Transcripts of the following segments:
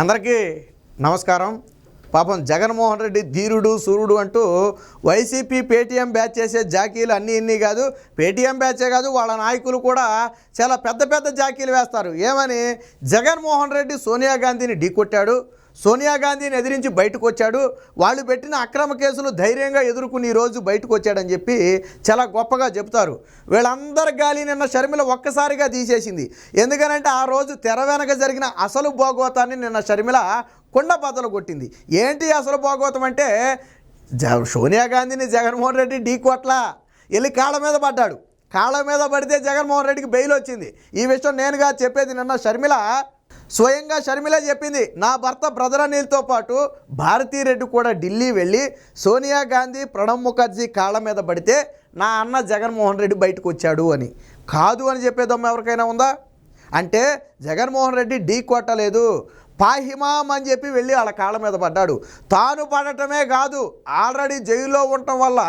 అందరికీ నమస్కారం. పాపం జగన్మోహన్ రెడ్డి ధీరుడు సూర్యుడు అంటూ వైసీపీ పేటీఎం బ్యాచ్ చేసే జాకీలు అన్నీ ఇన్ని కాదు. పేటీఎం బ్యాచే కాదు వాళ్ళ నాయకులు కూడా చాలా పెద్ద పెద్ద జాకీలు వేస్తారు. ఏమని? జగన్మోహన్ రెడ్డి సోనియా గాంధీని ఢీకొట్టాడు సోనియా గాంధీని ఎదిరించి బయటకు వచ్చాడు వాళ్ళు పెట్టిన అక్రమ కేసులు ధైర్యంగా ఎదుర్కొని ఈరోజు బయటకు వచ్చాడని చెప్పి చాలా గొప్పగా చెప్తారు వీళ్ళందరి గాలి నిన్న షర్మిల ఒక్కసారిగా తీసేసింది. ఎందుకనంటే ఆ రోజు తెర వెనక జరిగిన అసలు భోగవతాన్ని నిన్న షర్మిల కుండ బద్దలు కొట్టింది. ఏంటి అసలు భోగవతం అంటే సోనియా గాంధీని జగన్మోహన్ రెడ్డి ఢీ కొట్లా వెళ్ళి కాళ్ళ మీద పడ్డాడు. కాళ్ళ మీద పడితే జగన్మోహన్ రెడ్డికి బెయిల్ వచ్చింది. ఈ విషయం నేనుగా చెప్పేది నిన్న షర్మిల స్వయంగా షర్మిల చెప్పింది నా భర్త బ్రదర్ అనిల్తో పాటు భారతీరెడ్డి కూడా ఢిల్లీ వెళ్ళి సోనియా గాంధీ ప్రణబ్ ముఖర్జీ కాళ్ళ మీద పడితే నా అన్న జగన్మోహన్ రెడ్డి బయటకు వచ్చాడు అని. కాదు అని చెప్పేదమ్మ ఎవరికైనా ఉందా? అంటే జగన్మోహన్ రెడ్డి ఢీ కొట్టలేదు. పాహిమాం అని చెప్పి వెళ్ళి వాళ్ళ కాళ్ళ మీద పడ్డాడు. తాను పడటమే కాదు ఆల్రెడీ జైల్లో ఉండటం వల్ల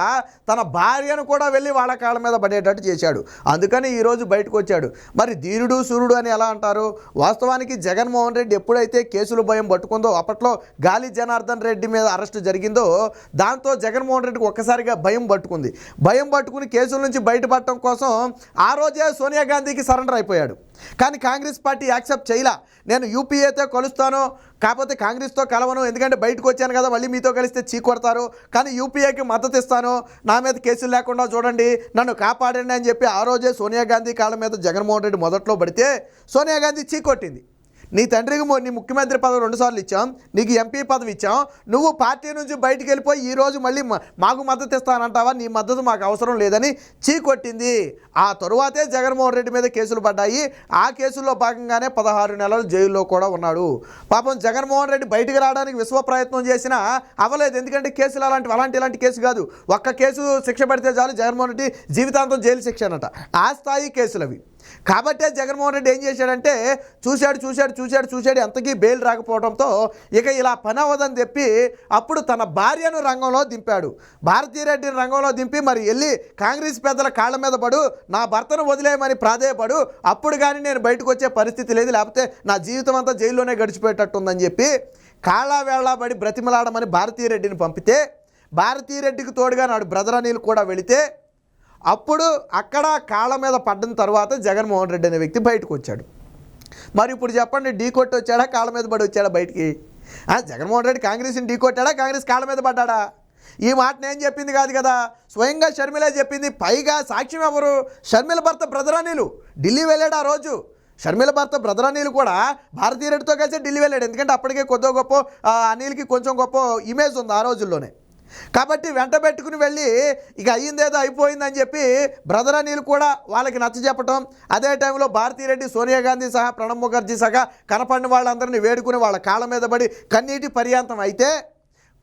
తన భార్యను కూడా వెళ్ళి వాళ్ళ కాళ్ళ మీద పడేటట్టు చేశాడు. అందుకని ఈరోజు బయటకు వచ్చాడు. మరి ధీరుడు సూర్యుడు అని ఎలా అంటారు? వాస్తవానికి జగన్మోహన్ రెడ్డి ఎప్పుడైతే కేసులు భయం పట్టుకుందో అప్పట్లో గాలి జనార్దన్ రెడ్డి మీద అరెస్టు జరిగిందో దాంతో జగన్మోహన్ రెడ్డికి ఒక్కసారిగా భయం పట్టుకుంది. భయం పట్టుకుని కేసుల నుంచి బయటపడటం కోసం ఆ రోజే సోనియా గాంధీకి సరెండర్ అయిపోయాడు. కానీ కాంగ్రెస్ పార్టీ యాక్సెప్ట్ చేయలా. నేను యూపీఏతో కలుస్తాను కాకపోతే కాంగ్రెస్తో కలవను ఎందుకంటే బయటకు వచ్చాను కదా మళ్ళీ మీతో కలిస్తే చీకొడతారు. కానీ యూపీఏకి మద్దతు ఇస్తాను. నా మీద కేసులు లేకుండా చూడండి నన్ను కాపాడండి అని చెప్పి ఆ రోజే సోనియా గాంధీ కాళ్ళ మీద జగన్మోహన్ రెడ్డి మొదట్లో పడితే సోనియా గాంధీ చీకొట్టింది. నీ తండ్రికి నీ ముఖ్యమంత్రి పదవి రెండుసార్లు ఇచ్చాం నీకు ఎంపీ పదవి ఇచ్చాం నువ్వు పార్టీ నుంచి బయటికి వెళ్ళిపోయి ఈ రోజు మళ్ళీ మాకు మద్దతు ఇస్తానంటావా? నీ మద్దతు మాకు అవసరం లేదని చీకొట్టింది. ఆ తరువాతే జగన్మోహన్ రెడ్డి మీద కేసులు పడ్డాయి. ఆ కేసుల్లో భాగంగానే పదహారు నెలలు జైల్లో కూడా ఉన్నాడు. పాపం జగన్మోహన్ రెడ్డి బయటికి రావడానికి విశ్వ ప్రయత్నం చేసినా అవ్వలేదు ఎందుకంటే కేసులు అలాంటి అలాంటి ఇలాంటి కేసు కాదు. ఒక్క కేసు శిక్ష పడితే చాలు జగన్మోహన్ రెడ్డి జీవితాంతం జైలు శిక్ష అనట ఆ స్థాయి కేసులు అవి కాబట్టే జగన్మోహన్ రెడ్డి ఏం చేశాడంటే చూశాడు చూశాడు చూశాడు చూశాడు ఎంతకీ బెయిల్ రాకపోవడంతో ఇక ఇలా పని అవ్వదని చెప్పి అప్పుడు తన భార్యను రంగంలో దింపాడు. భారతీరెడ్డిని రంగంలో దింపి మరి వెళ్ళి కాంగ్రెస్ పెద్దల కాళ్ళ మీద పడు నా భర్తను వదిలేయమని ప్రాధేయపడు అప్పుడు కానీ నేను బయటకు వచ్చే పరిస్థితి లేదు లేకపోతే నా జీవితం అంతా జైల్లోనే గడిచిపోయేటట్టుందని చెప్పి కాళ్ళ వేళబడి బ్రతిమలాడమని భారతీరెడ్డిని పంపితే భారతీరెడ్డికి తోడుగా నాడు బ్రదర్ అనిల్ కూడా వెళితే అప్పుడు అక్కడ కాళ్ళ మీద పడ్డ తర్వాత జగన్మోహన్ రెడ్డి అనే వ్యక్తి బయటకు వచ్చాడు. మరి ఇప్పుడు చెప్పండి ఢీ కొట్టి వచ్చాడా కాళ్ళ మీద పడి వచ్చాడా బయటికి? ఆ, జగన్మోహన్ రెడ్డి కాంగ్రెస్ని ఢీ కొట్టాడా కాంగ్రెస్ కాళ్ళ మీద పడ్డాడా? ఈ మాట నేను చెప్పింది కాదు కదా? స్వయంగా షర్మిలే చెప్పింది పైగా సాక్ష్యం ఎవరు? షర్మిల భర్త బ్రదరానీలు ఢిల్లీ వెళ్ళాడు ఆ రోజు. షర్మిల భర్త బ్రదరానీలు కూడా భారతీయ రెడ్డితో కలిసి ఢిల్లీ వెళ్ళాడు. ఎందుకంటే అప్పటికే కొద్దిగా గొప్ప అనిల్కి కొంచెం గొప్ప ఇమేజ్ ఉంది ఆ రోజుల్లోనే. కాబట్టి వెంట పెట్టుకుని వెళ్ళి ఇక అయ్యిందేదో అయిపోయిందని చెప్పి బ్రదర్ అనిల్ కూడా వాళ్ళకి నచ్చ చెప్పటం అదే టైంలో భారతీరెడ్డి సోనియా గాంధీ సహా ప్రణబ్ ముఖర్జీ సహా కనపడిన వాళ్ళందరినీ వేడుకుని వాళ్ళ కాళ్ళ మీద పడి కన్నీటి పర్యాంతం అయితే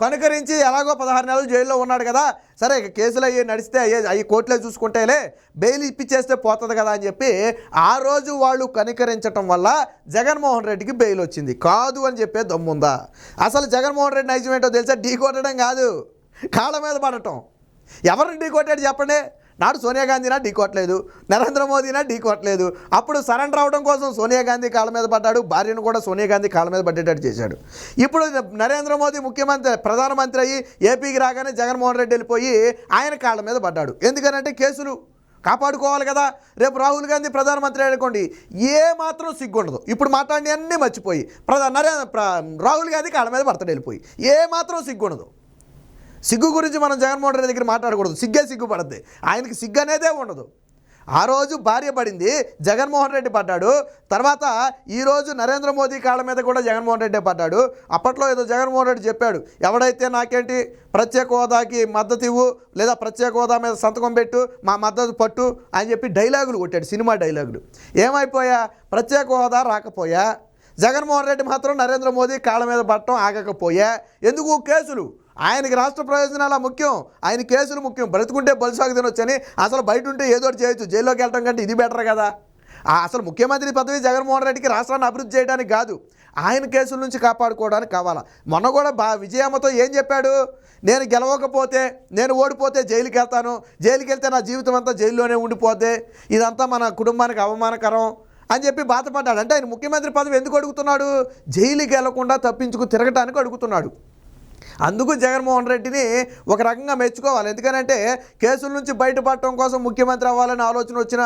కనుకరించి ఎలాగో పదహారు నెలలు జైల్లో ఉన్నాడు కదా సరే ఇక కేసులు అయ్యి నడిస్తే అయ్యే అవి కోర్టులో చూసుకుంటేలే బెయిల్ ఇప్పించేస్తే పోతుంది కదా అని చెప్పి ఆ రోజు వాళ్ళు కనికరించటం వల్ల జగన్మోహన్ రెడ్డికి బెయిల్ వచ్చింది. కాదు అని చెప్పే దమ్ముందా? అసలు జగన్మోహన్ రెడ్డి నైజం ఏంటో తెలుసా? ఢీ కొట్టడం కాదు. కాళ్ళ మీద పడటం. ఎవరిని ఢీకొట్టాడు చెప్పండి? నాడు సోనియా గాంధీనా ఢీకొట్టలేదు నరేంద్ర మోదీనా ఢీ కొట్టలేదు. అప్పుడు సరెండర్ అవడం కోసం సోనియా గాంధీ కాళ్ళ మీద పడ్డాడు. భార్యను కూడా సోనియా గాంధీ కాళ్ళ మీద పడ్డేటట్టు చేశాడు. ఇప్పుడు నరేంద్ర మోదీ ముఖ్యమంత్రి ప్రధానమంత్రి అయ్యి ఏపీకి రాగానే జగన్మోహన్ రెడ్డి వెళ్ళిపోయి ఆయన కాళ్ళ మీద పడ్డాడు. ఎందుకనంటే కేసులు కాపాడుకోవాలి కదా. రేపు రాహుల్ గాంధీ ప్రధానమంత్రి అనుకోండి ఏ మాత్రం సిగ్గుండదు. ఇప్పుడు మాట్లాడి అన్నీ మర్చిపోయి ప్రధాన నరేంద్ర ప్ర- రాహుల్ గాంధీ కాళ్ళ మీద భర్తడు వెళ్ళిపోయి. ఏ మాత్రం సిగ్గుండదు. సిగ్గు గురించి మనం జగన్మోహన్ రెడ్డి దగ్గర మాట్లాడకూడదు. సిగ్గే సిగ్గు పడద్ది. ఆయనకి సిగ్గు అనేదే ఉండదు. ఆ రోజు భార్య పడింది జగన్మోహన్ రెడ్డి పడ్డాడు. తర్వాత ఈరోజు నరేంద్ర మోదీ కాళ్ళ మీద కూడా జగన్మోహన్ రెడ్డి పడ్డాడు. అప్పట్లో ఏదో జగన్మోహన్ రెడ్డి చెప్పాడు ఎవడైతే నాకేంటి ప్రత్యేక హోదాకి మద్దతు ఇవ్వు లేదా ప్రత్యేక హోదా మీద సంతకం పెట్టు మా మద్దతు పట్టు అని చెప్పి డైలాగులు కొట్టాడు సినిమా డైలాగులు. ఏమైపోయా? ప్రత్యేక హోదా రాకపోయా? జగన్మోహన్ రెడ్డి మాత్రం నరేంద్ర మోదీ కాళ్ళ మీద పట్టడం ఆగకపోయా? ఎందుకు కేసులు? ఆయనకి రాష్ట్ర ప్రయోజనాల ముఖ్యం. ఆయన కేసులు ముఖ్యం. బ్రతుకుంటే బలిసాగు తినొచ్చని అసలు బయట ఉంటే ఏదో ఒకటి చేయొచ్చు. జైల్లోకి వెళ్ళడం కంటే ఇది బెటర్ కదా. ఆ అసలు ముఖ్యమంత్రి పదవి జగన్మోహన్ రెడ్డికి రాష్ట్రాన్ని అభివృద్ధి చేయడానికి కాదు. ఆయన కేసుల నుంచి కాపాడుకోవడానికి కావాలా. మొన్న కూడా బా విజయమ్మతో ఏం చెప్పాడు? నేను గెలవకపోతే నేను ఓడిపోతే జైలుకి వెళ్తాను. జైలుకి వెళ్తే నా జీవితం అంతా జైల్లోనే ఉండిపోతే ఇదంతా మన కుటుంబానికి అవమానకరం అని చెప్పి బాధపడ్డాడు. అంటే ఆయన ముఖ్యమంత్రి పదవి ఎందుకు అడుగుతున్నాడు? జైలుకి వెళ్ళకుండా తప్పించుకు తిరగటానికి అడుగుతున్నాడు. అందుకు జగన్మోహన్ రెడ్డిని ఒక రకంగా మెచ్చుకోవాలి. ఎందుకనంటే కేసుల నుంచి బయటపడటం కోసం ముఖ్యమంత్రి అవ్వాలని ఆలోచన వచ్చిన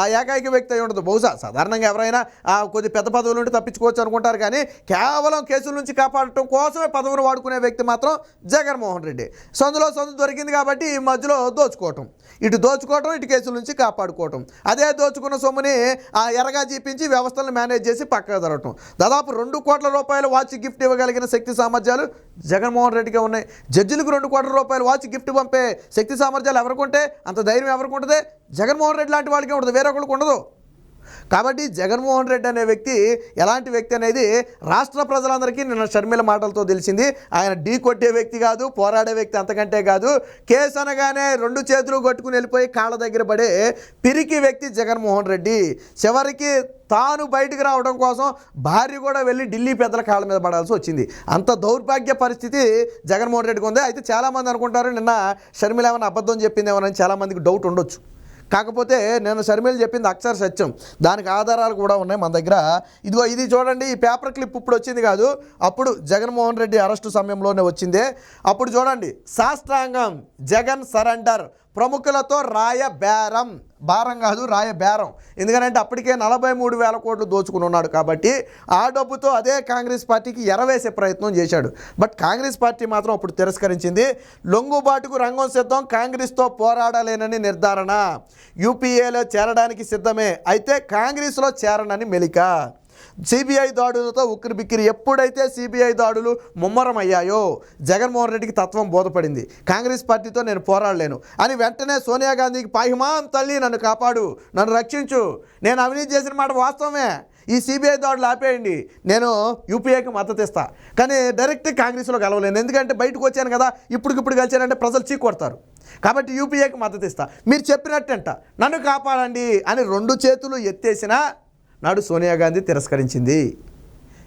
ఆ ఏకైక వ్యక్తి అయి ఉండదు. బహుశా సాధారణంగా ఎవరైనా కొద్ది పెద్ద పదవుల నుండి తప్పించుకోవచ్చు అనుకుంటారు కానీ కేవలం కేసుల నుంచి కాపాడటం కోసమే పదవులు వాడుకునే వ్యక్తి మాత్రం జగన్మోహన్ రెడ్డి. సందులో సందు దొరికింది కాబట్టి ఈ మధ్యలో దోచుకోవటం. ఇటు దోచుకోవటం ఇటు కేసుల నుంచి కాపాడుకోవటం. అదే దోచుకున్న సొమ్ముని ఆ ఎరగా జీపించి వ్యవస్థలను మేనేజ్ చేసి పక్కకు జరగటం దాదాపు రెండు కోట్ల రూపాయల వాచ్ గిఫ్ట్ ఇవ్వగలిగిన శక్తి సామర్థ్యాలు జగన్మోహన్ రెడ్డిగా ఉన్నాయి. జడ్జిలకు రెండు కోట్ల రూపాయలు వాచ్ గిఫ్ట్ పంపే శక్తి సామర్థ్యాలు ఎవరికి ఉంటే అంత ధైర్యం ఎవరికి ఉంటుంది? జగన్మోహన్ రెడ్డి లాంటి వాళ్ళకి ఉండదు వేరే ఉండదు. కాబట్టి జగన్మోహన్ రెడ్డి అనే వ్యక్తి ఎలాంటి వ్యక్తి అనేది రాష్ట్ర ప్రజలందరికీ నిన్న షర్మిల మాటలతో తెలిసింది. ఆయన ఢీ కొట్టే వ్యక్తి కాదు పోరాడే వ్యక్తి అంతకంటే కాదు. కేసు అనగానే రెండు చేతులు కొట్టుకుని వెళ్ళిపోయి కాళ్ళ దగ్గర పడే పిరికి వ్యక్తి జగన్మోహన్ రెడ్డి. చివరికి తాను బయటకు రావడం కోసం భార్య కూడా వెళ్ళి ఢిల్లీ పెద్దల కాళ్ళ మీద పడాల్సి వచ్చింది. అంత దౌర్భాగ్య పరిస్థితి జగన్మోహన్ రెడ్డికి ఉంది. అయితే చాలామంది అనుకుంటారు నిన్న షర్మిల ఏమైనా అబద్ధం చెప్పిందేమోనని చాలామందికి డౌట్ ఉండొచ్చు. కాకపోతే నేను షర్మిల్ చెప్పింది అక్షర సత్యం. దానికి ఆధారాలు కూడా ఉన్నాయి మన దగ్గర. ఇదిగో ఇది చూడండి ఈ పేపర్ క్లిప్ ఇప్పుడు వచ్చింది కాదు. అప్పుడు జగన్మోహన్ రెడ్డి అరెస్టు సమయంలోనే వచ్చిందే. అప్పుడు చూడండి సాష్టాంగం జగన్ సరెండర్. ప్రముఖులతో రాయ బేరం భారం కాదు రాయ బేరం ఎందుకంటే అప్పటికే నలభై మూడు వేల కోట్లు దోచుకుని ఉన్నాడు కాబట్టి ఆ డబ్బుతో అదే కాంగ్రెస్ పార్టీకి ఎరవేసే ప్రయత్నం చేశాడు. బట్ కాంగ్రెస్ పార్టీ మాత్రం అప్పుడు తిరస్కరించింది. లొంగుబాటుకు రంగం సిద్ధం కాంగ్రెస్తో పోరాడలేనని నిర్ధారణ. యూపీఏలో చేరడానికి సిద్ధమే. అయితే కాంగ్రెస్లో చేరనని మెలిక. సిబిఐ దాడులతో ఉక్కిరి బిక్కిరి ఎప్పుడైతే సిబిఐ దాడులు ముమ్మరం అయ్యాయో జగన్మోహన్ రెడ్డికి తత్వం బోధపడింది. కాంగ్రెస్ పార్టీతో నేను పోరాడలేను. అని వెంటనే సోనియా గాంధీకి పాహిమాం తల్లి నన్ను కాపాడు నన్ను రక్షించు. నేను అవినీతి చేసిన మాట వాస్తవమే. ఈ సిబిఐ దాడులు ఆపేయండి. నేను యూపీఏకి మద్దతు ఇస్తా. కానీ డైరెక్ట్ కాంగ్రెస్లో కలవలేను ఎందుకంటే బయటకు వచ్చాను కదా ఇప్పటికిప్పుడు కలిచానంటే ప్రజలు చీకొడతారు కాబట్టి యూపీఏకి మద్దతు ఇస్తా. మీరు చెప్పినట్టంట నన్ను కాపాడండి అని రెండు చేతులు ఎత్తేసినా నాడు సోనియా గాంధీ తిరస్కరించింది.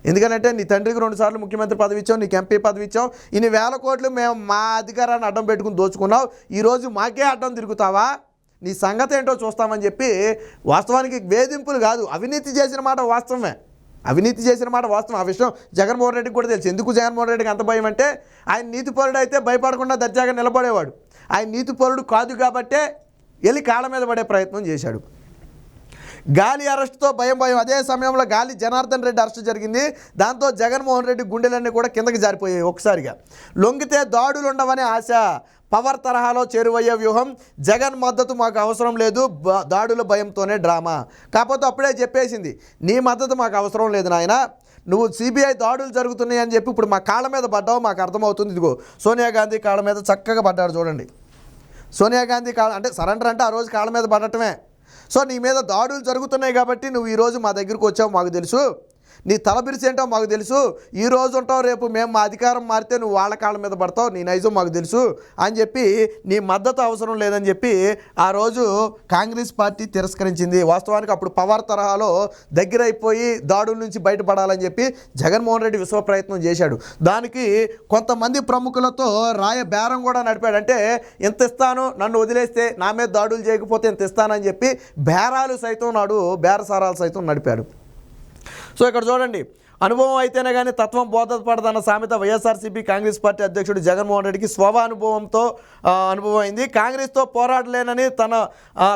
ఎందుకంటే నీ తండ్రికి రెండుసార్లు ముఖ్యమంత్రి పదవి ఇచ్చావు నీకు ఎంపీ పదవి ఇచ్చావు ఇన్ని వేల కోట్లు మేము మా అధికారాన్ని అడ్డం పెట్టుకుని దోచుకున్నావు ఈరోజు మాకే అడ్డం తిరుగుతావా? నీ సంగతి ఏంటో చూస్తామని చెప్పి వాస్తవానికి వేధింపులు కాదు అవినీతి చేసిన మాట వాస్తవమే. అవినీతి చేసిన మాట వాస్తవం. ఆ విషయం జగన్మోహన్ రెడ్డికి కూడా తెలుసు. ఎందుకు జగన్మోహన్ రెడ్డికి అంత భయం అంటే ఆయన నీతిపరుడు అయితే భయపడకుండా దర్జాగా నిలబడేవాడు. ఆయన నీతిపరుడు కాదు కాబట్టే వెళ్ళి కాళ్ళ మీద పడే ప్రయత్నం చేశాడు. గాలి అరెస్టుతో భయం భయం. అదే సమయంలో గాలి జనార్దన్ రెడ్డి అరెస్టు జరిగింది. దాంతో జగన్మోహన్ రెడ్డి గుండెలన్నీ కూడా కిందకి జారిపోయాయి ఒకసారిగా. లొంగితే దాడులు ఉండవనే ఆశ. పవర్ తరహాలో చేరువయ్యే వ్యూహం. జగన్ మద్దతు మాకు అవసరం లేదు. దాడుల భయంతోనే డ్రామా. కాకపోతే అప్పుడే చెప్పేసింది నీ మద్దతు మాకు అవసరం లేదు నాయన. నువ్వు సిబిఐ దాడులు జరుగుతున్నాయి అని చెప్పి ఇప్పుడు మా కాళ్ళ మీద పడ్డావు. మాకు అర్థమవుతుంది ఇదిగో. సోనియా గాంధీ కాళ్ళ మీద చక్కగా పడ్డాడు చూడండి. సోనియా గాంధీ కాళ్ళ అంటే సరెండర్ అంటే ఆ రోజు కాళ్ళ మీద పడటమే. సో నీ మీద దాడులు జరుగుతున్నాయి కాబట్టి నువ్వు ఈరోజు మా దగ్గరికి వచ్చావు మాకు తెలుసు. నీ తల ఏంటో మాకు తెలుసు. ఈ రోజు ఉంటావు రేపు మేము మా అధికారం మారితే నువ్వు వాళ్ళ కాళ్ళ మీద పడతావు నీ నైజం మాకు తెలుసు అని చెప్పి నీ మద్దతు అవసరం లేదని చెప్పి ఆ రోజు కాంగ్రెస్ పార్టీ తిరస్కరించింది. వాస్తవానికి అప్పుడు పవర్ తరహాలో దగ్గర అయిపోయి దాడుల నుంచి బయటపడాలని చెప్పి జగన్మోహన్ రెడ్డి విశ్వ ప్రయత్నం చేశాడు. దానికి కొంతమంది ప్రముఖులతో రాయ బేరం కూడా నడిపాడు. అంటే ఎంత ఇస్తాను నన్ను వదిలేస్తే నా మీద దాడులు చేయకపోతే ఎంత ఇస్తానని చెప్పి బేరాలు సైతం నాడు బేరసారాలు సైతం నడిపాడు. సో ఇక్కడ చూడండి అనుభవం అయితేనే కానీ తత్వం బోధపడదన్న సామెత వైఎస్ఆర్సీపీ కాంగ్రెస్ పార్టీ అధ్యక్షుడు జగన్మోహన్ రెడ్డికి స్వభ అనుభవంతో అనుభవం అయింది కాంగ్రెస్తో పోరాడలేనని తన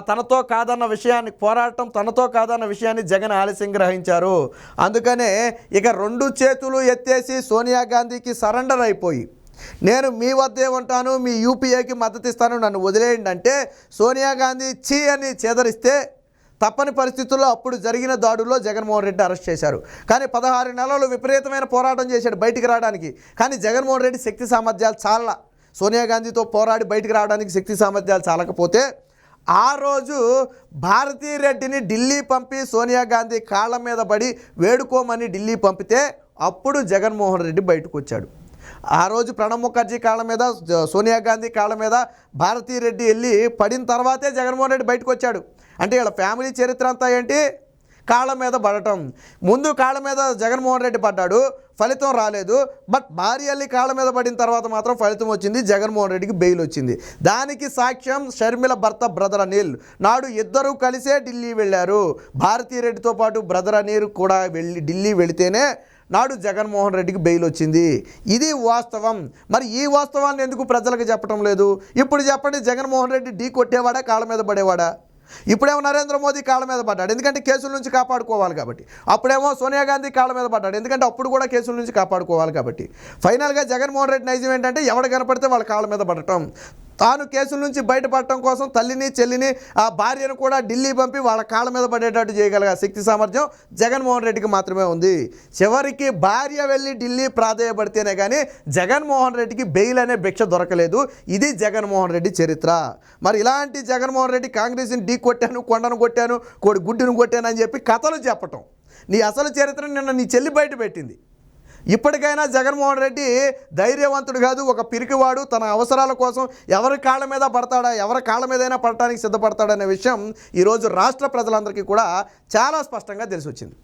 తనతో కాదన్న విషయాన్ని పోరాటం తనతో కాదన్న విషయాన్ని జగన్ ఆలస్యం గ్రహించారు. అందుకనే ఇక రెండు చేతులు ఎత్తేసి సోనియా గాంధీకి సరెండర్ అయిపోయి నేను మీ వద్దే ఉంటాను మీ యూపీఏకి మద్దతు ఇస్తాను నన్ను వదిలేయండి అంటే సోనియా గాంధీ చీ అని చేదరిస్తే తప్పని పరిస్థితుల్లో అప్పుడు జరిగిన దాడుల్లో జగన్మోహన్ రెడ్డి అరెస్ట్ చేశారు. కానీ పదహారు నెలలు విపరీతమైన పోరాటం చేశాడు బయటికి రావడానికి. కానీ జగన్మోహన్ రెడ్డి శక్తి సామర్థ్యాలు చాలా సోనియా గాంధీతో పోరాడి బయటికి రావడానికి శక్తి సామర్థ్యాలు చాలకపోతే ఆ రోజు భారతీ రెడ్డిని ఢిల్లీ పంపి సోనియా గాంధీ కాళ్ళ మీద పడి వేడుకోమని ఢిల్లీ పంపితే అప్పుడు జగన్మోహన్ రెడ్డి బయటకు వచ్చాడు. ఆ రోజు ప్రణబ్ ముఖర్జీ కాళ్ళ మీద సోనియా గాంధీ కాళ్ళ మీద భారతీ రెడ్డి వెళ్ళి పడిన తర్వాతే జగన్మోహన్ రెడ్డి బయటకు వచ్చాడు. అంటే వీళ్ళ ఫ్యామిలీ చరిత్ర అంతా ఏంటి? కాళ్ళ మీద పడటం. ముందు కాళ్ళ మీద జగన్మోహన్ రెడ్డి పడ్డాడు ఫలితం రాలేదు. బట్ భార్యల్ని కాళ్ళ మీద పడిన తర్వాత మాత్రం ఫలితం వచ్చింది జగన్మోహన్ రెడ్డికి బెయిల్ వచ్చింది. దానికి సాక్ష్యం షర్మిల భర్త బ్రదర్ అనిల్. నాడు ఇద్దరూ కలిసే ఢిల్లీ వెళ్ళారు. భారతీ రెడ్డితో పాటు బ్రదర్ అనిల్ కూడా వెళ్ళి ఢిల్లీ వెళితేనే నాడు జగన్మోహన్ రెడ్డికి బెయిల్ వచ్చింది. ఇది వాస్తవం. మరి ఈ వాస్తవాన్ని ఎందుకు ప్రజలకు చెప్పడం లేదు? ఇప్పుడు చెప్పండి జగన్మోహన్ రెడ్డి ఢీ కొట్టేవాడా కాళ్ళ మీద పడేవాడా? ఇప్పుడేమో నరేంద్ర మోదీ కాళ్ళ మీద పడ్డాడు. ఎందుకంటే కేసుల నుంచి కాపాడుకోవాలి కాబట్టి. అప్పుడేమో సోనియా గాంధీ కాళ్ళ మీద పడ్డాడు. ఎందుకంటే అప్పుడు కూడా కేసుల నుంచి కాపాడుకోవాలి కాబట్టి. ఫైనల్గా జగన్మోహన్ రెడ్డి నైజం ఏంటంటే ఎవడ కనపడితే వాళ్ళ కాళ్ళ మీద పడటం. తాను కేసుల నుంచి బయటపడటం కోసం తల్లిని చెల్లిని ఆ భార్యను కూడా ఢిల్లీ పంపి వాళ్ళ కాళ్ళ మీద పడేటట్టు చేయగలిగే. శక్తి సామర్థ్యం జగన్మోహన్ రెడ్డికి మాత్రమే ఉంది. చివరికి భార్య వెళ్ళి ఢిల్లీ ప్రాధాయపడితేనే కానీ జగన్మోహన్ రెడ్డికి బెయిల్ అనే భిక్ష దొరకలేదు. ఇది జగన్మోహన్ రెడ్డి చరిత్ర. మరి ఇలాంటి జగన్మోహన్ రెడ్డి కాంగ్రెస్ని ఢీ కొట్టాను కొండను కొట్టాను కోడి గుడ్డును కొట్టాను అని చెప్పి కథలు చెప్పటం. నీ అసలు చరిత్ర నిన్న నీ చెల్లి బయట పెట్టింది. ఇప్పటికైనా జగన్మోహన్ రెడ్డి ధైర్యవంతుడు కాదు ఒక పిరికివాడు. తన అవసరాల కోసం ఎవరి కాళ్ళ మీద పడతాడా ఎవరి కాళ్ళ మీదైనా పడటానికి సిద్ధపడతాడనే విషయం ఈరోజు రాష్ట్ర ప్రజలందరికీ కూడా చాలా స్పష్టంగా తెలిసి వచ్చింది